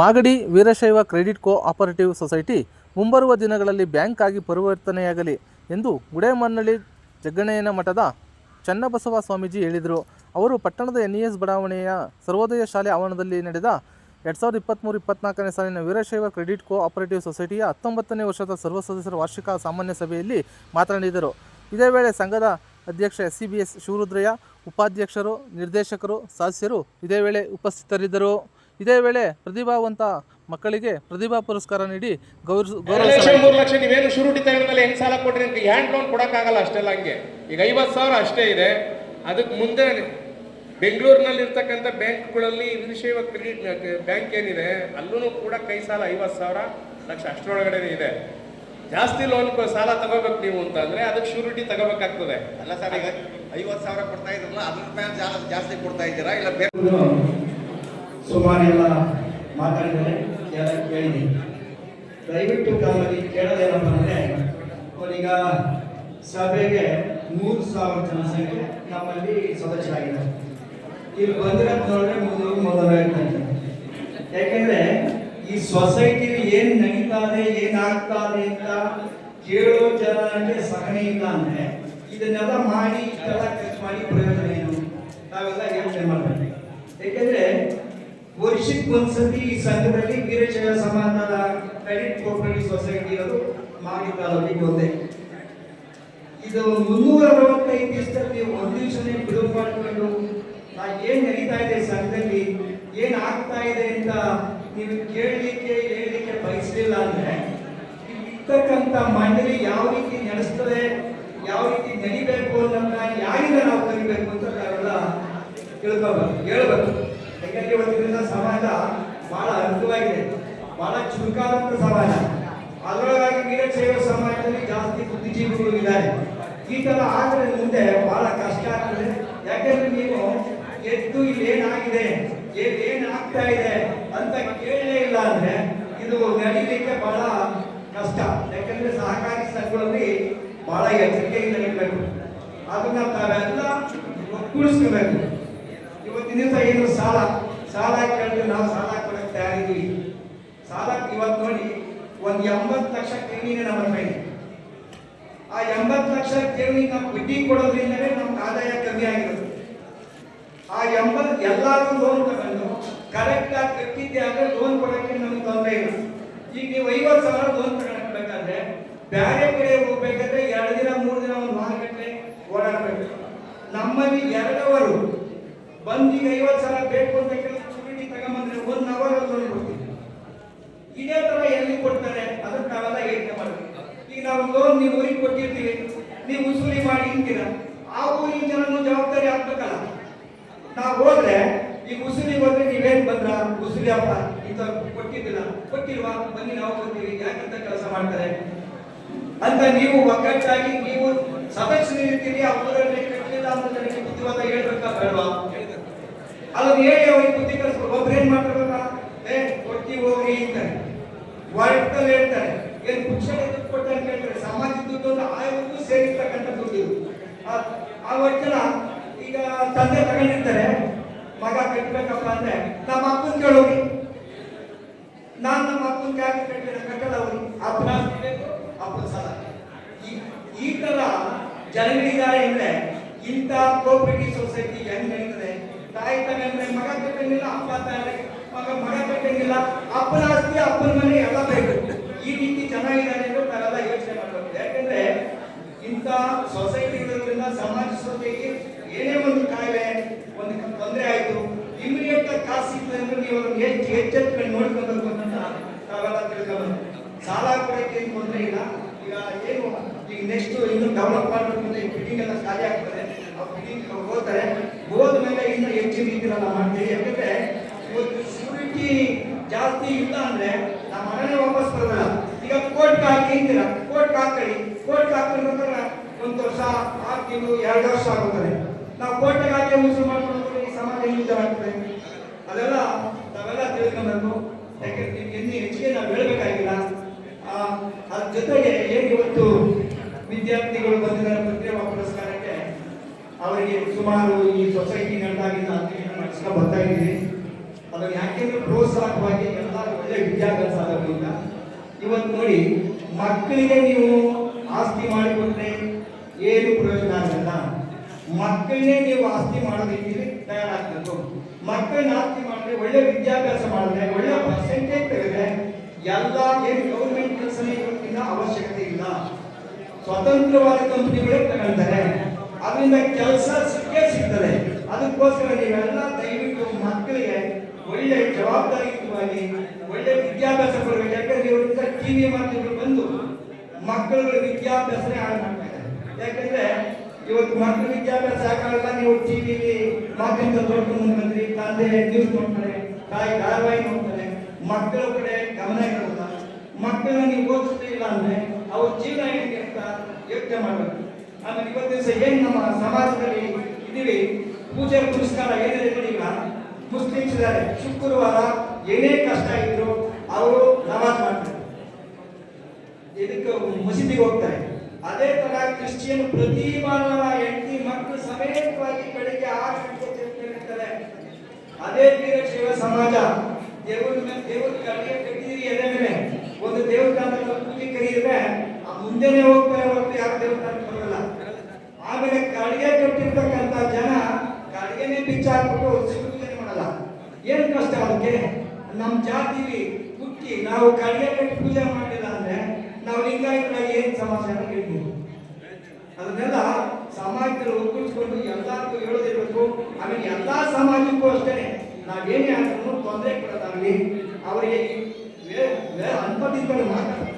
Magadi Veerashaiva credit co operative society ಮುಂಬರುವ ದಿನಗಳಲ್ಲಿ bank ಆಗಿ ಪರಿವರ್ತನೆಯಾಗಲಿ ಎಂದು ಗುಡೇಮನ್ನಳ್ಳಿ ಜಗ್ಗಣ್ಣಯ್ಯನ ಮಠದ ಚನ್ನಬಸವ ಸ್ವಾಮೀಜಿ ಹೇಳಿದರು. ಅವರು ಪಟ್ಟಣದ ಎನ್ ಇ ಎಸ್ ಬಡಾವಣೆಯ ಸರ್ವೋದಯ ಶಾಲೆ ಆವರಣದಲ್ಲಿ ನಡೆದ ಎರಡು ಸಾವಿರದ ಇಪ್ಪತ್ತ್ಮೂರು ಇಪ್ಪತ್ನಾಲ್ಕನೇ ಸಾಲಿನ ವೀರಶೈವ ಕ್ರೆಡಿಟ್ ಕೋ ಆಪರೇಟಿವ್ ಸೊಸೈಟಿಯ ಹತ್ತೊಂಬತ್ತನೇ ವರ್ಷದ ಸರ್ವ ಸದಸ್ಯರ ವಾರ್ಷಿಕ ಸಾಮಾನ್ಯ ಸಭೆಯಲ್ಲಿ ಮಾತನಾಡಿದರು. ಇದೇ ವೇಳೆ ಸಂಘದ ಅಧ್ಯಕ್ಷ S C B S Shivarudraiah, ಉಪಾಧ್ಯಕ್ಷರು, ನಿರ್ದೇಶಕರು, ಸದಸ್ಯರು ಇದೇ ವೇಳೆ ಉಪಸ್ಥಿತರಿದ್ದರು. ಇದೇ ವೇಳೆ ಪ್ರತಿಭಾವಂತ ಮಕ್ಕಳಿಗೆ ಪ್ರತಿಭಾ ಪುರಸ್ಕಾರ ನೀಡಿ ಗೌರವ ಗೌರವಿಸಲಾಯಿತು ಮೂರು ಲಕ್ಷ ನೀವೇನು ಶೂರಿಟಿ ತಗೊಂಡ್ಮೇಲೆ ಹೆಂಗ್ ಸಾಲ ಕೊಟ್ರಿ ಅಂತ ಹ್ಯಾಂಡ್ ಲೋನ್ ಕೊಡಕ್ಕಾಗಲ್ಲ ಅಷ್ಟೆಲ್ಲ ಹಂಗೆ. ಈಗ ಐವತ್ತು ಸಾವಿರ ಅಷ್ಟೇ ಇದೆ. ಅದಕ್ಕೆ ಮುಂದೆ ಬೆಂಗಳೂರಿನಲ್ಲಿ ಇರ್ತಕ್ಕಂಥ ಬ್ಯಾಂಕ್ಗಳಲ್ಲಿ ವಿಷಯ ಕ್ರೆಡಿಟ್ ಬ್ಯಾಂಕ್ ಏನಿದೆ ಅಲ್ಲೂ ಕೂಡ ಕೈ ಸಾಲ ಐವತ್ತು ಸಾವಿರ ಲಕ್ಷ ಅಷ್ಟರೊಳಗಡೆ ಇದೆ. ಜಾಸ್ತಿ ಲೋನ್ ಸಾಲ ತಗೋಬೇಕು ನೀವು ಅಂತ ಅಂದ್ರೆ ಅದಕ್ಕೆ ಶೂರಿಟಿ ತಗೋಬೇಕಾಗ್ತದೆ. ಅಲ್ಲ ಸರ್ ಈಗ ಐವತ್ತು ಸಾವಿರ ಕೊಡ್ತಾ ಇದ್ರಲ್ಲ ಅದ್ರ ಮೇಲೆ ಜಾಸ್ತಿ ಕೊಡ್ತಾ ಇದ್ದೀರಾ? ಇಲ್ಲ ಬೇರೆ ಸುಮಾರು ಎಲ್ಲ ಮಾತಾಡಿದರೆ ಎಲ್ಲ ಕೇಳಿದ್ದೀನಿ ದಯವಿಟ್ಟು ನಮ್ಮಲ್ಲಿ ಕೇಳೋದೇನಪ್ಪ ಅಂದರೆ ಈಗ ಸಭೆಗೆ ಮೂರು ಸಾವಿರ ಜನಸಂಖ್ಯೆ ನಮ್ಮಲ್ಲಿ ಸದಸ್ಯರಾಗಿದ್ದಾರೆ. ಇಲ್ಲಿ ಬಂದಿರೋ ನೋಡಿದ್ರೆ ಮುನ್ನೂರು ಮೊದಲು ಯಾಕೆಂದರೆ ಈ ಸೊಸೈಟಿಲಿ ಇದೆ, ಏನಾಗ್ತಾ ಇದೆ ಅಂತ ಕೇಳೋ ಜನರಿಗೆ ಸಹನೆ ಇಲ್ಲ ಅಂದರೆ ಇದನ್ನೆಲ್ಲ ಮಾಡಿ ಇಷ್ಟೆಲ್ಲ ಖರ್ಚು ಮಾಡಿ ಪ್ರಯೋಜನ ಏನು? ನಾವೆಲ್ಲ ಯೋಚನೆ ಮಾಡಬೇಕು. ಯಾಕೆಂದ್ರೆ ವರ್ಷಕ್ಕೆ ಒಂದ್ಸತಿ ಈ ಸಂಘದಲ್ಲಿ ವೀರಶೈವ ಸಮಾಜದ ಕ್ರೆಡಿಟ್ ಕೋಪರೇಟಿವ್ ಸೊಸೈಟಿ ಅವರು ಮಾಡಿದ್ದಾರೆ ತಾಲೂಕಿಗೆ ಇದು ಮುನ್ನೂರ ಅರವತ್ತೈದು ದಿವಸದಲ್ಲಿ ಒಂದು ದಿವಸನೇ ಬಿಡುವು ಮಾಡಿಕೊಂಡು ನಾ ಏನ್ ನಡೀತಾ ಇದೆ ಸಂಘದಲ್ಲಿ, ಏನ್ ಆಗ್ತಾ ಇದೆ ಅಂತ ನೀವು ಕೇಳಲಿಕ್ಕೆ, ಹೇಳಲಿಕ್ಕೆ ಬಯಸಲಿಲ್ಲ ಅಂದ್ರೆ ಇರ್ತಕ್ಕಂಥ ಮಂಡಳಿ ಯಾವ ರೀತಿ ನಡೆಸ್ತದೆ, ಯಾವ ರೀತಿ ನಡಿಬೇಕು ಅನ್ನೋದನ್ನ ಯಾರಿಂದ ನಾವು ಕಲಿಬೇಕು ಅಂತ ನಾವೆಲ್ಲ ತಿಳ್ಕೋಬೇಕು, ಹೇಳ್ಬೇಕು. ಯಾಕಂದ್ರೆ ದಿನ ಸಮಾಜ ಬಹಳ ಅನುಕೂಲವಾಗಿದೆ ಬಹಳ ಚುರುಕಾದಂತ ಸಮಾಜ. ಅದರೊಳಗಾಗಿ ವೀರಶೈವ ಸಮಾಜದಲ್ಲಿ ಜಾಸ್ತಿ ಬುದ್ಧಿಜೀವಿಗಳು ಇದ್ದಾರೆ. ಈ ತರ ಆದರೆ ಮುಂದೆ ಬಹಳ ಕಷ್ಟ ಆಗ್ತದೆ. ಯಾಕಂದ್ರೆ ನೀವು ಎದ್ದು ಇಲ್ಲಿ ಏನಾಗಿದೆ ಏನ್ ಇದೆ ಅಂತ ಕೇಳಲೇ ಇಲ್ಲ ಅಂದ್ರೆ ಇದು ನಡೀಲಿಕ್ಕೆ ಬಹಳ ಕಷ್ಟ. ಯಾಕಂದ್ರೆ ಸಹಕಾರಿ ಸಂಘಗಳಲ್ಲಿ ಬಹಳ ಎಚ್ಚರಿಕೆಯಿಂದ ಇರಬೇಕು ಅದನ್ನ ತಾವೆಲ್ಲ ಒಗ್ಗೂಡಿಸ್ಕೋಬೇಕು ಇವತ್ತಿನ ದಿವಸ ಏನು ಸಾಲ? ಸಾಲ ಕೇಳಿದ್ರೆ ನಾವು ಸಾಲ ಕೊಡಕ್ಕೆ ತಯಾರಿದ್ದೀವಿ. ಸಾಲ ಇವತ್ತು ನೋಡಿ, ಒಂದು ಎಂಬತ್ತು ಲಕ್ಷ ಠೇವಣಿನೇ ನಮ್ಮ ಮೇಲೆ ಆ ಎಂಬತ್ತು ಲಕ್ಷ ಠೇವಣಿ ನಾವು ಬಡ್ಡಿ ಕೊಡೋದ್ರಿಂದಲೇ ನಮ್ಗೆ ಆದಾಯ ಕಮ್ಮಿ ಆಗಿರೋದು. ಆ ಎಂಬತ್ ಎಲ್ಲಾರು ಲೋನ್ ತಗೊಂಡು ಕರೆಕ್ಟ್ ಆಗಿ ಕಟ್ಟಿದ್ದೆ ಆದ್ರೆ ಲೋನ್ ಕೊಡಕ್ಕೆ ನಮ್ಗೆ ತೊಂದರೆ ಇಲ್ಲ. ಈಗ ನೀವು ಐವತ್ತು ಸಾವಿರ ಲೋನ್ ತಗೊಂಡ್ಬೇಕಾದ್ರೆ ಬೇರೆ ಕಡೆ ಹೋಗ್ಬೇಕಾದ್ರೆ ಎರಡು ದಿನ, ಮೂರು ದಿನ ಒಂದು ವಾರಗಟ್ಟಲೆ ಓಡಾಡ್ಬೇಕು. ನಮ್ಮಲ್ಲಿ ಎರಡವರು ಬಂದೀಗ ಐವತ್ತು ಸಾವಿರ ಬೇಕು ಅಂತ ಕೆಲಸ ಚುರುಟಿ ತಗೊಂಬಂದ್ರೆ ಒಂದು ಅವರ್ ಅಲ್ಲಿ ಕೊಡ್ತೀವಿ ಇದೇ ತರ ಎಲ್ಲಿ ಕೊಡ್ತಾರೆ? ಅದಕ್ಕೆ ನಾವೆಲ್ಲ ಯೋಚನೆ ಮಾಡ್ತೀವಿ. ಈಗ ನಾವು ಲೋನ್ ನೀವು ಊರಿಗೆ ಕೊಟ್ಟಿರ್ತೀವಿ. ನೀವು ಉಸುಲಿ ಮಾಡಿ ಹಿಂತೀರ ಆ ಊರಿನ ಜನನು ಜವಾಬ್ದಾರಿ ಆಗ್ಬೇಕಲ್ಲ. ನಾವು ಹೋದ್ರೆ ಈಗ ಉಸುಲಿ ಹೋದ್ರೆ ನೀವೇನ್ ಬಂದ್ರ? ಉಸುಲಿ ಅಪ್ಪ ಇಂತ ಕೊಟ್ಟಿದ್ದಿಲ್ಲ. ಕೊಟ್ಟಿಲ್ವಾ? ಬನ್ನಿ ನಾವು ಕೊಡ್ತೀವಿ. ಯಾಕಂತ ಕೆಲಸ ಮಾಡ್ತಾರೆ? ಅಂತ ನೀವು ಒಗ್ಗಟ್ಟಾಗಿ ನೀವು ಸದಸ್ಯರಿರ್ತೀರಿ ಆ ಊರಲ್ಲಿ ಕಟ್ಟಲಿಲ್ಲ ಅಂತ ನನಗೆ ಬುದ್ಧಿವಾದ ಹೇಳ್ಬೇಕಾ ಬೇಡವಾ ಅದನ್ನ ಹೇಳಿ ಅವ್ರಿಗೆ ಬುದ್ಧಿ ಕಲಿಸ್ಬೇಕು ಒಬ್ರು ಏನ್ ಮಾಡ್ತಾರಲ್ಲ ಏ ಕೊಡ್ತೀವಿ ಹೋಗ್ರಿ ಅಂತಾರೆ ವರ್ಗದಲ್ಲಿ ಹೇಳ್ತಾರೆ ಏನ್ ಪುಕ್ಷಣೆ ದುಡ್ಡು ಕೊಟ್ಟ ಅಂತ ಹೇಳ್ತಾರೆ ಸಮಾಜ ದುಡ್ಡು ಅಂದ್ರೆ ಆಯೋಗಕ್ಕೂ ಸೇರಿರ್ತಕ್ಕಂಥ ದುಡ್ಡು ಇದು. ಆ- ವಚನ ಈಗ ತಂದೆ ತಗೊಂಡಿರ್ತಾರೆ, ಮಗ ಕಟ್ಟಬೇಕಪ್ಪ ಅಂದ್ರೆ ನಮ್ಮ ಅಪ್ಪನ ಕೇಳೋಗಿ ನಾನು ನಮ್ಮ ಅಪ್ಪನ ಯಾಕೆ ಕಟ್ಟಿದ್ರೆ ಕಟ್ಟಲ್ಲ ಅವ್ರಿ ಅಪ್ಪನ ಅಪ್ಪನ ಈ- ಈ ತರ ಜನಗಳಿದ್ದಾರೆ ಅಂದ್ರೆ ಇಂಥ ಕೋಪರೇಟಿವ್ ಸೊಸೈಟಿ ಹೆಂಗ್ ನಡೀತದೆ? ತಾಯಿ ಅಂದ್ರೆ ಮಗ ಕಟ್ಟಂಗಿಲ್ಲ, ಅಪ್ಪ ತಾನೆ ಮಗ ಮಗ ಕಟ್ಟಂಗಿಲ್ಲ ಅಪ್ಪನ ಆಸ್ತಿ ಅಪ್ಪನ ಮನೆ ಎಲ್ಲ ಬೇಕು. ಈ ರೀತಿ ಚೆನ್ನಾಗಿದ್ದಾರೆ ಅಂದ್ರೆ ನಾವೆಲ್ಲ ಯೋಚನೆ ಮಾಡಬೇಕು ಯಾಕಂದ್ರೆ ಇಂಥ ಸೊಸೈಟಿ ಇರೋದ್ರಿಂದ ಸಮಾಜ ಸೊಸೈಟಿ ಏನೇ ಒಂದು ಕಾಯಿಲೆ ಒಂದು ತೊಂದರೆ ಆಯ್ತು ಇಮಿಡಿಯೇಟ್ ಆಗಿ ಕಾಸು ಸಿಗ್ತದೆ ಅಂದ್ರೆ ನೀವು ಅದನ್ನ ಹೆಚ್ಚು ಎಚ್ಚೆತ್ಕೊಂಡು ನೋಡ್ಕೊಬೇಕು ಅಂತ ನಾವೆಲ್ಲ ತಿಳ್ಕೊಬೇಕು ಸಾಲ ಕೊಡಕ್ಕೆ ಏನು ತೊಂದರೆ ಇಲ್ಲ ಈಗ ಏನು ಈಗ ನೆಕ್ಸ್ಟ್ ಇನ್ನು ಡೆವಲಪ್ ಮಾಡಬೇಕು ಅಂದ್ರೆ ಬಿಲ್ಡಿಂಗ್ ಎಲ್ಲ ಖಾಲಿ ಆಗ್ತದೆ. ಆ ಬಿಲ್ಡಿಂಗ್ ಹೋಗ್ತಾರೆ. ಹೋದ್ಮೇಲೆ ಇನ್ನು ಹೆಚ್ಚಿನ ರೀತಿಯಲ್ಲಿ ಮಾಡ್ತೀವಿ. ಯಾಕಂದ್ರೆ ಶೂರಿಟಿ ಜಾಸ್ತಿ ಇಲ್ಲ ಅಂದ್ರೆ ನಮ್ಮ ಮನೆಗೆ ವಾಪಸ್ ಬರೋದಿಲ್ಲ ಈಗ ಕೋರ್ಟ್ ಹಾಕಿ ಹಿಂದಿರ ಕೋರ್ಟ್ ಹಾಕೊಳ್ಳಿ ಕೋರ್ಟ್ ಹಾಕಿದ್ರೆ ಒಂದು ವರ್ಷ, ಆರು ತಿಂಗಳು, ಎರಡು ವರ್ಷ ಆಗುತ್ತದೆ. ನಾವು ಕೋರ್ಟ್ ಹಾಕಿ ಮುಸು ಮಾಡ್ಕೊಂಡು ಈ ಸಮಾಜ ಹಿಂದೆ ಆಗ್ತದೆ ಅದೆಲ್ಲ ನಾವೆಲ್ಲ ತಿಳ್ಕೊಬೇಕು ಯಾಕೆ ಇನ್ನು ಹೆಚ್ಚಿಗೆ ನಾವು ಹೇಳಬೇಕಾಗಿಲ್ಲ. ಅದ್ರ ಜೊತೆಗೆ ಏನು ಇವತ್ತು ವಿದ್ಯಾರ್ಥಿಗಳು ಬಂದಿದ್ದಾರೆ ಪ್ರತಿಭಾ ಪುರಸ್ಕಾರಕ್ಕೆ, ಅವರಿಗೆ ಸುಮಾರು ಈ ಸೊಸೈಟಿ ನಡೆದಾಗಿಂದ ಅಧ್ಯಯನ ನಡೆಸ್ಕೊಂಡು ಬರ್ತಾ ಇದ್ದೀನಿ ಅದನ್ನು ಯಾಕೆಂದ್ರೆ ಪ್ರೋತ್ಸಾಹವಾಗಿ ಎಲ್ಲ ಒಳ್ಳೆ ವಿದ್ಯಾಭ್ಯಾಸ ಆಗೋದ್ರಿಂದ. ಇವತ್ತು ನೋಡಿ, ಮಕ್ಕಳಿಗೆ ನೀವು ಆಸ್ತಿ ಮಾಡಿಕೊಟ್ರೆ ಏನು ಪ್ರಯೋಜನ ಆಗಲ್ಲ. ಮಕ್ಕಳನ್ನೇ ನೀವು ಆಸ್ತಿ ಮಾಡೋದಕ್ಕೆ ತಯಾರಾಗಬೇಕು ಮಕ್ಕಳನ್ನ ಆಸ್ತಿ ಮಾಡಿದ್ರೆ ಒಳ್ಳೆ ವಿದ್ಯಾಭ್ಯಾಸ ಮಾಡಿದ್ರೆ, ಒಳ್ಳೆ ಪರ್ಸೆಂಟೇಜ್ ತೆಗೆದ್ರೆ ಎಲ್ಲ ಏನು ಗೌರ್ಮೆಂಟ್ ಕೆಲಸ ಇವತ್ತಿನ ಅವಶ್ಯಕತೆ ಇಲ್ಲ. ಸ್ವತಂತ್ರವಾದ ಕಂಪನಿಗಳೇ ತಗೊಳ್ತಾರೆ. ಅದರಿಂದ ಕೆಲಸ ಸಿಕ್ಕೇ ಸಿಗ್ತದೆ. ಅದಕ್ಕೋಸ್ಕರ ನೀವೆಲ್ಲ ದಯವಿಟ್ಟು ಮಕ್ಕಳಿಗೆ ಒಳ್ಳೆ ಜವಾಬ್ದಾರಿಯುತವಾಗಿ ಒಳ್ಳೆ ವಿದ್ಯಾಭ್ಯಾಸ ಕೊಡಬೇಕು. ಯಾಕಂದ್ರೆ ಇವರಿಂದ ಟಿವಿ ಮಾಧ್ಯಮಗಳು ಬಂದು ಮಕ್ಕಳುಗಳ ವಿದ್ಯಾಭ್ಯಾಸನೇ ಹಾಳು ಮಾಡ್ತಾ ಯಾಕಂದ್ರೆ ಇವತ್ತು ಮಕ್ಕಳ ವಿದ್ಯಾಭ್ಯಾಸ ಆಗಲ್ಲ ನೀವು ಟಿವಿಲಿ ಮಾಧ್ಯಮ ನೋಡ್ಕೊಂಡು ಬಂದ್ರಿ. ತಂದೆ ನ್ಯೂಸ್ ನೋಡ್ತಾರೆ ತಾಯಿ, ಧಾರಾವಾಹಿ ನೋಡ್ತಾರೆ. ಮಕ್ಕಳ ಕಡೆ ಗಮನ ಮಕ್ಕಳನ್ನ ಇಲ್ಲ ಅಂದ್ರೆ ಅವ್ರ ಜೀವನ ಹೇಗೆ ಅಂತ ಯೋಚನೆ ಮಾಡಬೇಕು. ಆಮೇಲೆ ಇವತ್ತು ದಿವಸ ಏನ್ ನಮ್ಮ ಸಮಾಜದಲ್ಲಿ ಇದೀವಿ ಪೂಜೆ ಪುರಸ್ಕಾರ ಏನಿದೆ ಈಗ. ಮುಸ್ಲಿಮ್ಸ್ ಇದ್ದಾರೆ. ಶುಕ್ರವಾರ ಏನೇ ಕಷ್ಟ ಇದ್ರು ಅವರು ನಮಾಜ್ ಮಾಡ್ತಾರೆ. ಇದಕ್ಕೆ ಮಸೀದಿಗೆ ಹೋಗ್ತಾರೆ. ಅದೇ ತರ ಕ್ರಿಶ್ಚಿಯನ್ ಪ್ರತಿ ಭಾನುವಾರ ಹೆಂಡತಿ ಮಕ್ಕಳು ಸಮೇತವಾಗಿ ಬೆಳಿಗ್ಗೆ ಆರು ಗಂಟೆ ಚರ್ಚೆ ಅದೇ ವೀರಶೈವ ಸಮಾಜ. ದೇವರ ದೇವರ ಕಡೆಗೆ ಕಟ್ಟಿದಿರಿ ಎದೆ ಒಂದು ದೇವಸ್ಥಾನದಲ್ಲಿ ಪೂಜೆ ಕರೀದ್ರೆ ಆ ಮುಂದೆನೆ ಹೋಗ್ತಾರೆ ಹೊರತು ಯಾರು ದೇವಸ್ಥಾನಕ್ಕೆ ಬರಲ್ಲ. ಆಮೇಲೆ ಕಾಡಿಗೆ ಕಟ್ಟಿರ್ತಕ್ಕಂಥ ಜನ ಕಡಿಗೆನೆ ಬಿಚ್ಚ ಹಾಕ್ಬಿಟ್ಟು ಪೂಜೆ ಮಾಡಲ್ಲ. ಏನ್ ಕಷ್ಟ ಅದಕ್ಕೆ? ನಮ್ಮ ಜಾತಿಲಿ ಹುಟ್ಟಿ ನಾವು ಕಾಡಿಗೆ ಕಟ್ಟಿ ಪೂಜೆ ಮಾಡಿಲ್ಲ ಅಂದ್ರೆ ನಾವು ಲಿಂಗಾಯತರಾಗಿ ಏನ್ ಸಮಾಚಾರ ಹೇಳ್ಬೋದು? ಅದನ್ನೆಲ್ಲ ಸಮಾಜದಲ್ಲಿ ಒಪ್ಪಿಸ್ಕೊಂಡು ಎಲ್ಲರಿಗೂ ಹೇಳೋದಿರ್ಬೇಕು ಆಮೇಲೆ ಎಲ್ಲಾ ಸಮಾಜಕ್ಕೂ ಅಷ್ಟೇ. ನಾವೇನೇ ಆದ್ರೂ ತೊಂದರೆ ಕೊಡೋದಾಗ್ಲಿ, ಅವರಿಗೆ ಅನ್ಪದಿದ್ದಲ್ಲಿ ಮಾತಾಡ್ತಾರೆ